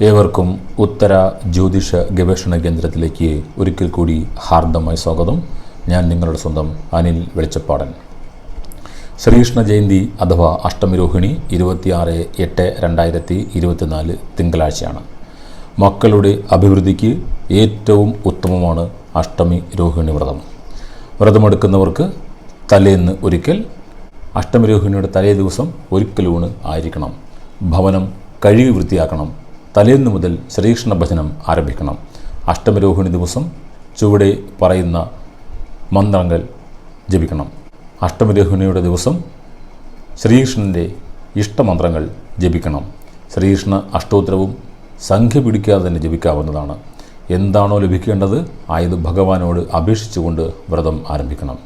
ഏവർക്കും ഉത്തര ജ്യോതിഷ ഗവേഷണ കേന്ദ്രത്തിലേക്ക് ഒരിക്കൽ കൂടി ഹാർദമായി സ്വാഗതം. ഞാൻ നിങ്ങളുടെ സ്വന്തം അനിൽ വെളിച്ചപ്പാടൻ. ശ്രീകൃഷ്ണ ജയന്തി അഥവാ അഷ്ടമിരോഹിണി ഇരുപത്തിയാറ് എട്ട് രണ്ടായിരത്തി ഇരുപത്തിനാല് തിങ്കളാഴ്ചയാണ്. മക്കളുടെ അഭിവൃദ്ധിക്ക് ഏറ്റവും ഉത്തമമാണ് അഷ്ടമി രോഹിണി വ്രതം. വ്രതമെടുക്കുന്നവർക്ക് തലേന്ന് ഒരിക്കൽ അഷ്ടമി രോഹിണിയുടെ തലേ ദിവസം ഒരിക്കലൂണ് ആയിരിക്കണം. ഭവനം കഴുകി വൃത്തിയാക്കണം. തലേന്ന് മുതൽ ശ്രീകൃഷ്ണ ഭജനം ആരംഭിക്കണം. അഷ്ടമരോഹിണി ദിവസം ചുവടെ പറയുന്ന മന്ത്രങ്ങൾ ജപിക്കണം. അഷ്ടമരോഹിണിയുടെ ദിവസം ശ്രീകൃഷ്ണന്റെ ഇഷ്ടമന്ത്രങ്ങൾ ജപിക്കണം. ശ്രീകൃഷ്ണ അഷ്ടോത്തരവും സംഖ്യ പിടിക്കാതെ തന്നെ ജപിക്കാവുന്നതാണ്. എന്താണോ ലഭിക്കേണ്ടത് ആയത് ഭഗവാനോട് അപേക്ഷിച്ചുകൊണ്ട് വ്രതം ആരംഭിക്കണം.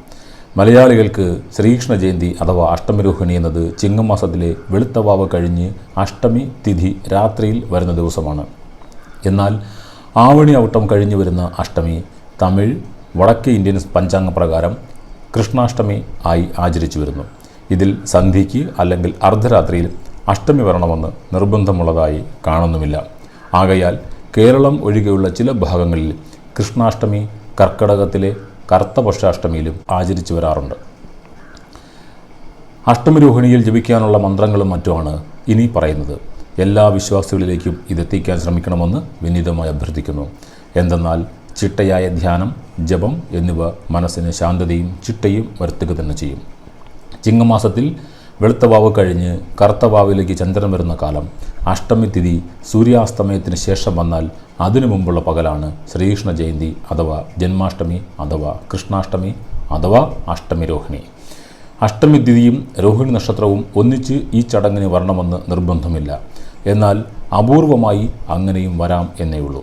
മലയാളികൾക്ക് ശ്രീകൃഷ്ണ ജയന്തി അഥവാ അഷ്ടമിരോഹിണി എന്നത് ചിങ്ങമാസത്തിലെ വെളുത്തവാവ് കഴിഞ്ഞ് അഷ്ടമി തിഥി രാത്രിയിൽ വരുന്ന ദിവസമാണ്. എന്നാൽ ആവണി ഔട്ടം കഴിഞ്ഞു വരുന്ന അഷ്ടമി തമിഴ് വടക്കേ ഇന്ത്യൻ പഞ്ചാംഗ പ്രകാരം കൃഷ്ണാഷ്ടമി ആയി ആചരിച്ചു വരുന്നു. ഇതിൽ സന്ധ്യയ്ക്ക് അല്ലെങ്കിൽ അർദ്ധരാത്രിയിൽ അഷ്ടമി വരണമെന്ന് നിർബന്ധമുള്ളതായി കാണുന്നുമില്ല. ആകയാൽ കേരളം ഒഴികെയുള്ള ചില ഭാഗങ്ങളിൽ കൃഷ്ണാഷ്ടമി കർക്കടകത്തിലെ കറുത്തപക്ഷാഷ്ടമിയിലും ആചരിച്ചു വരാറുണ്ട്. അഷ്ടമരോഹിണിയിൽ ജപിക്കാനുള്ള മന്ത്രങ്ങളും മറ്റുമാണ് ഇനി പറയുന്നത്. എല്ലാ വിശ്വാസികളിലേക്കും ഇതെത്തിക്കാൻ ശ്രമിക്കണമെന്ന് വിനീതമായി അഭ്യർത്ഥിക്കുന്നു. എന്തെന്നാൽ ചിട്ടയായ ധ്യാനം ജപം എന്നിവ മനസ്സിന് ശാന്തതയും ചിട്ടയും വരുത്തുക തന്നെ ചെയ്യും. ചിങ്ങമാസത്തിൽ വെളുത്തവാവ് കഴിഞ്ഞ് കറുത്ത വാവിലേക്ക് ചന്ദ്രൻ വരുന്ന കാലം. അഷ്ടമി തിഥി സൂര്യാസ്തമയത്തിന് ശേഷം വന്നാൽ അതിനു മുമ്പുള്ള പകലാണ് ശ്രീകൃഷ്ണ ജയന്തി അഥവാ ജന്മാഷ്ടമി അഥവാ കൃഷ്ണാഷ്ടമി അഥവാ അഷ്ടമി രോഹിണി അഷ്ടമി തിഥിയും രോഹിണി നക്ഷത്രവും ഒന്നിച്ച് ഈ ചടങ്ങിന് വരണമെന്ന് നിർബന്ധമില്ല. എന്നാൽ അപൂർവമായി അങ്ങനെയും വരാം എന്നേ ഉള്ളൂ.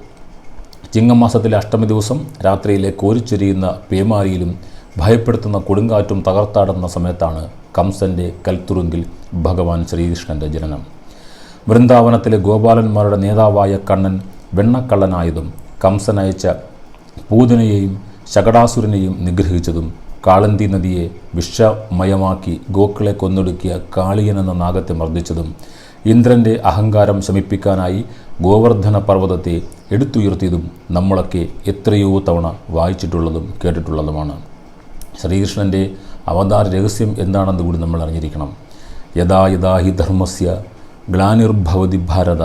ചിങ്ങമാസത്തിലെ അഷ്ടമി ദിവസം രാത്രിയിലെ കോരിച്ചൊരിയുന്ന പേമാരിയിലും ഭയപ്പെടുത്തുന്ന കൊടുങ്കാറ്റും തകർത്താടുന്ന സമയത്താണ് കംസന്റെ കൽത്തുറുങ്കിൽ ഭഗവാൻ ശ്രീകൃഷ്ണന്റെ ജനനം. വൃന്ദാവനത്തിലെ ഗോപാലന്മാരുടെ നേതാവായ കണ്ണൻ വെണ്ണക്കള്ളനായതും കംസൻ അയച്ച പൂതനയെയും ശകടാസുരനെയും നിഗ്രഹിച്ചതും കാളന്തി നദിയെ വിഷമയമാക്കി ഗോക്കളെ കൊന്നൊടുക്കിയ കാളിയൻ എന്ന നാഗത്തെ മർദ്ദിച്ചതും ഇന്ദ്രന്റെ അഹങ്കാരം ശമിപ്പിക്കാനായി ഗോവർദ്ധന പർവതത്തെ എടുത്തുയർത്തിയതും നമ്മളൊക്കെ എത്രയോ തവണ വായിച്ചിട്ടുള്ളതും കേട്ടിട്ടുള്ളതുമാണ്. ശ്രീകൃഷ്ണന്റെ അവതാര രഹസ്യം എന്താണെന്ന് കൂടി നമ്മൾ അറിഞ്ഞിരിക്കണം. യഥാ യഥാ ഹി ധർമ്മസ്യ ഗ്ലാനിർഭവതി ഭാരത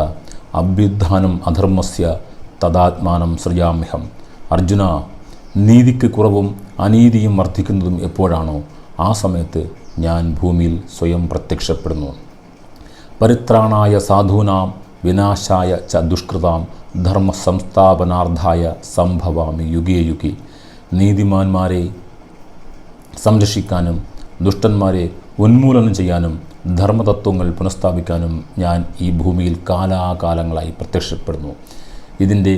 അഭ്യുത്ഥാനം അധർമ്മസ്യ തഥാത്മാനം സൃജാമ്യഹം. അർജുന നീതിക്ക് കുറവും അനീതിയും വർദ്ധിക്കുന്നതും എപ്പോഴാണോ ആ സമയത്ത് ഞാൻ ഭൂമിയിൽ സ്വയം പ്രത്യക്ഷപ്പെടുന്നു. പരിത്രാണായ സാധൂനാം വിനാശായ ച ദുഷ്കൃതാം ധർമ്മ സംസ്ഥാപനാർത്ഥായ സംഭവാമി യുഗേ യുഗി നീതിമാന്മാരെ സംരക്ഷിക്കാനും ദുഷ്ടന്മാരെ ഉന്മൂലനം ചെയ്യാനും ധർമ്മതത്വങ്ങൾ പുനഃസ്ഥാപിക്കാനും ഞാൻ ഈ ഭൂമിയിൽ കാലാകാലങ്ങളായി പ്രത്യക്ഷപ്പെടുന്നു. ഇതിന്റെ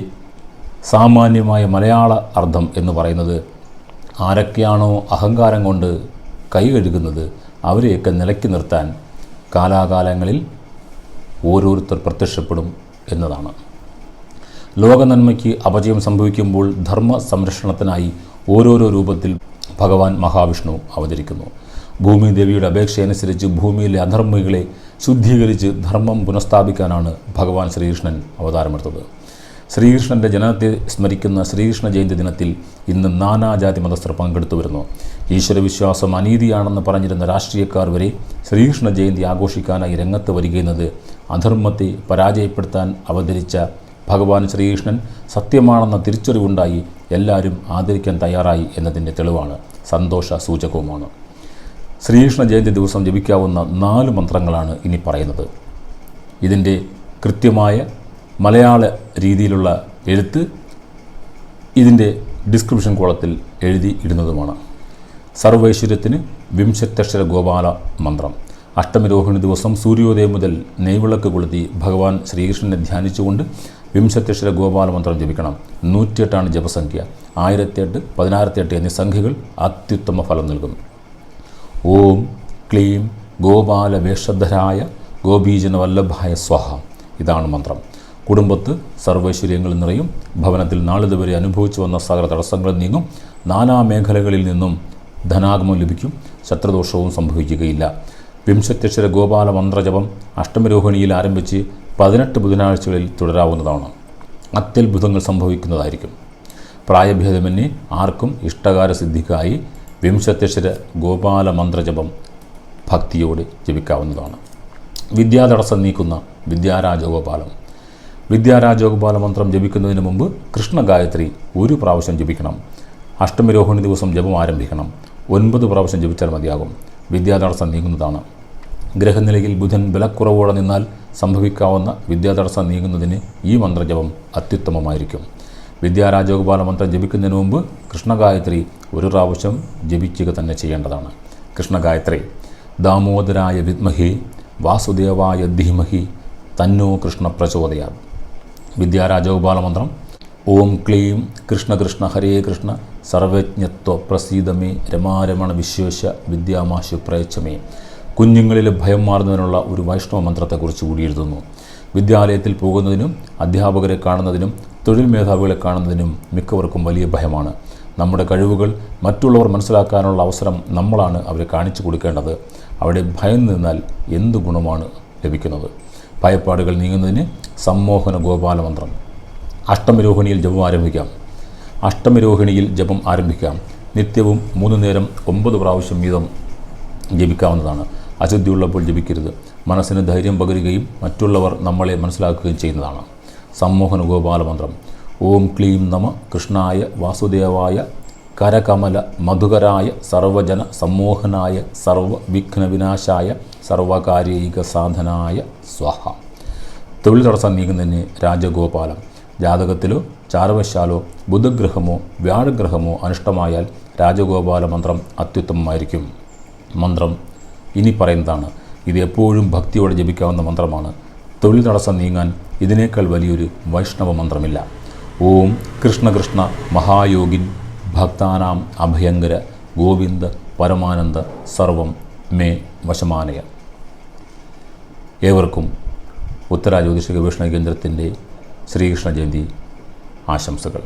സാമാന്യമായ മലയാള അർത്ഥം എന്ന് പറയുന്നത് ആരൊക്കെയാണോ അഹങ്കാരം കൊണ്ട് കൈകഴുകുന്നത് അവരെയൊക്കെ നിലയ്ക്ക് നിർത്താൻ കാലാകാലങ്ങളിൽ ഓരോരുത്തർ പ്രത്യക്ഷപ്പെടും എന്നതാണ്. ലോകനന്മയ്ക്ക് അപജയം സംഭവിക്കുമ്പോൾ ധർമ്മ സംരക്ഷണത്തിനായി ഓരോരോ രൂപത്തിൽ ഭഗവാൻ മഹാവിഷ്ണു അവതരിക്കുന്നു. ഭൂമി ദേവിയുടെ അപേക്ഷയനുസരിച്ച് ഭൂമിയിലെ അധർമ്മികളെ ശുദ്ധീകരിച്ച് ധർമ്മം പുനഃസ്ഥാപിക്കാനാണ് ഭഗവാൻ ശ്രീകൃഷ്ണൻ അവതാരമെടുത്തത്. ശ്രീകൃഷ്ണന്റെ ജനനത്തെ സ്മരിക്കുന്ന ശ്രീകൃഷ്ണ ജയന്തി ദിനത്തിൽ ഇന്ന് നാനാജാതി മതസ്ഥർ പങ്കെടുത്തു വരുന്നു. ഈശ്വരവിശ്വാസം അനീതിയാണെന്ന് പറഞ്ഞിരുന്ന രാഷ്ട്രീയക്കാർ വരെ ശ്രീകൃഷ്ണ ജയന്തി ആഘോഷിക്കാനായി രംഗത്ത് വരികയെന്നത് അധർമ്മത്തെ പരാജയപ്പെടുത്താൻ അവതരിച്ച ഭഗവാൻ ശ്രീകൃഷ്ണൻ സത്യമാണെന്ന തിരിച്ചറിവുണ്ടായി എല്ലാവരും ആദരിക്കാൻ തയ്യാറായി എന്നതിന്റെ തെളിവാണ് സന്തോഷ സൂചകവുമാണ് ശ്രീകൃഷ്ണ ജയന്തി ദിവസം ജപിക്കാവുന്ന നാല് മന്ത്രങ്ങളാണ് ഇനി പറയുന്നത്. ഇതിന്റെ കൃത്യമായ മലയാള രീതിയിലുള്ള എഴുത്ത് ഇതിന്റെ ഡിസ്ക്രിപ്ഷൻ കോളത്തിൽ എഴുതി ഇടുന്നതുമാണ്. സർവൈശ്വര്യത്തിന് വിംശത്തക്ഷര ഗോപാല മന്ത്രം. അഷ്ടമിരോഹിണി ദിവസം സൂര്യോദയം മുതൽ നെയ്വിളക്ക് കൊളുത്തി ഭഗവാൻ ശ്രീകൃഷ്ണനെ ധ്യാനിച്ചുകൊണ്ട് വിംശത്തക്ഷര ഗോപാല മന്ത്രം ജപിക്കണം. നൂറ്റിയെട്ടാണ് ജപസംഖ്യ. ആയിരത്തിയെട്ട് പതിനായിരത്തിയെട്ട് എന്നീ സംഖ്യകൾ അത്യുത്തമ ഫലം നൽകും ഓം ക്ലീം ഗോപാല വേഷധരായ ഗോപീജന വല്ലഭായ സ്വഹ. ഇതാണ് മന്ത്രം. കുടുംബത്ത് സർവൈശ്വര്യങ്ങൾ നിറയും ഭവനത്തിൽ നാളിതുവരെ അനുഭവിച്ചു വന്ന സകല തടസ്സങ്ങൾ നീങ്ങും നാനാ മേഖലകളിൽ നിന്നും ധനാഗമം ലഭിക്കും ശത്രുദോഷവും സംഭവിക്കുകയില്ല. വിംശത്യക്ഷര ഗോപാല മന്ത്രജപം അഷ്ടമരോഹിണിയിൽ ആരംഭിച്ച് പതിനെട്ട് ബുധനാഴ്ചകളിൽ തുടരാവുന്നതാണ്. അത്യത്ഭുതങ്ങൾ സംഭവിക്കുന്നതായിരിക്കും. പ്രായഭേദമന്യേ ആർക്കും ഇഷ്ടകാര സിദ്ധിക്കായി വിംശത്യക്ഷര ഗോപാല മന്ത്രജപം ഭക്തിയോടെ ജപിക്കാവുന്നതാണ്. വിദ്യാതടസ്സം നീക്കുന്ന വിദ്യാരാജഗോപാലം. വിദ്യാരാജഗോപാല മന്ത്രം ജപിക്കുന്നതിന് മുമ്പ് കൃഷ്ണ ഗായത്രി ഒരു പ്രാവശ്യം ജപിക്കണം. അഷ്ടമിരോഹിണി ദിവസം ജപം ആരംഭിക്കണം. ഒൻപത് പ്രാവശ്യം ജപിച്ചാൽ മതിയാകും. വിദ്യാതടസ്സം നീങ്ങുന്നതാണ്. ഗ്രഹനിലയിൽ ബുധൻ ബലക്കുറവോടെ നിന്നാൽ സംഭവിക്കാവുന്ന വിദ്യാതടസ്സം നീങ്ങുന്നതിന് ഈ മന്ത്രജപം അത്യുത്തമമായിരിക്കും. വിദ്യാരാജഗോപാല മന്ത്രം ജപിക്കുന്നതിന് മുമ്പ് കൃഷ്ണഗായത്രി ഒരു പ്രാവശ്യം ജപിക്കുക തന്നെ ചെയ്യേണ്ടതാണ്. കൃഷ്ണഗായത്രി ദാമോദരായ വിദ്മഹി വാസുദേവായ ധീമഹി തന്നോ കൃഷ്ണ പ്രചോദയാ വിദ്യാരാജഗോപാല മന്ത്രം ഓം ക്ലീം കൃഷ്ണ കൃഷ്ണ ഹരേ കൃഷ്ണ. സർവജ്ഞത്വ പ്രസീതമേ രമാരമണ വിശ്വേശ വിദ്യാമാശു പ്രയച്ചമേ കുഞ്ഞുങ്ങളിൽ ഭയം മാറുന്നതിനുള്ള ഒരു വൈഷ്ണവ മന്ത്രത്തെക്കുറിച്ച് കൂടി എഴുതുന്നു. വിദ്യാലയത്തിൽ പോകുന്നതിനും അധ്യാപകരെ കാണുന്നതിനും തൊഴിൽ മേധാവികളെ കാണുന്നതിനും മിക്കവർക്കും വലിയ ഭയമാണ്. നമ്മുടെ കഴിവുകൾ മറ്റുള്ളവർ മനസ്സിലാക്കാനുള്ള അവസരം നമ്മളാണ് അവരെ കാണിച്ചു കൊടുക്കേണ്ടത്. അവിടെ ഭയം നിന്നാൽ എന്ത് ഗുണമാണ് ലഭിക്കുന്നത്? ഭയപ്പാടുകൾ നീങ്ങുന്നതിന് സമ്മോഹന ഗോപാല മന്ത്രം അഷ്ടമരോഹിണിയിൽ ജപം ആരംഭിക്കാം. അഷ്ടമരോഹിണിയിൽ ജപം ആരംഭിക്കാം. നിത്യവും മൂന്ന് നേരം ഒമ്പത് പ്രാവശ്യം വീതം ജപിക്കാവുന്നതാണ്. അശുദ്ധിയുള്ളപ്പോൾ ജപിക്കരുത്. മനസ്സിന് ധൈര്യം പകരുകയും മറ്റുള്ളവർ നമ്മളെ മനസ്സിലാക്കുകയും ചെയ്യുന്നതാണ്. സമ്മോഹന ഗോപാല മന്ത്രം ഓം ക്ലീം നമ കൃഷ്ണായ വാസുദേവായ കരകമല മധുകരായ സർവജന സമ്മോഹനായ സർവ വിഘ്നവിനാശായ സർവകാര്യൈക സാധനായ സ്വഹ. തൊഴിൽ തടസ്സം നീങ്ങുന്നതിന് രാജഗോപാലം. ജാതകത്തിലോ ചാരവശാലോ ബുധഗ്രഹമോ വ്യാഴഗ്രഹമോ അനിഷ്ടമായാൽ രാജഗോപാല മന്ത്രം അത്യുത്തമമായിരിക്കും. മന്ത്രം ഇനി പറയുന്നതാണ്. ഇത് എപ്പോഴും ഭക്തിയോടെ ജപിക്കാവുന്ന മന്ത്രമാണ്. തൊഴിൽ തടസ്സം നീങ്ങാൻ ഇതിനേക്കാൾ വലിയൊരു വൈഷ്ണവ മന്ത്രമില്ല. ഓം കൃഷ്ണ കൃഷ്ണ മഹായോഗിൻ ഭക്താനാം അഭയങ്കര ഗോവിന്ദ പരമാനന്ദ സർവം മേ വശമാനയ. ഏവർക്കും ഉത്തരാജ്യോതിഷ ഗവേഷണ കേന്ദ്രത്തിന്റെ ശ്രീകൃഷ്ണ ജയന്തി ആശംസകൾ.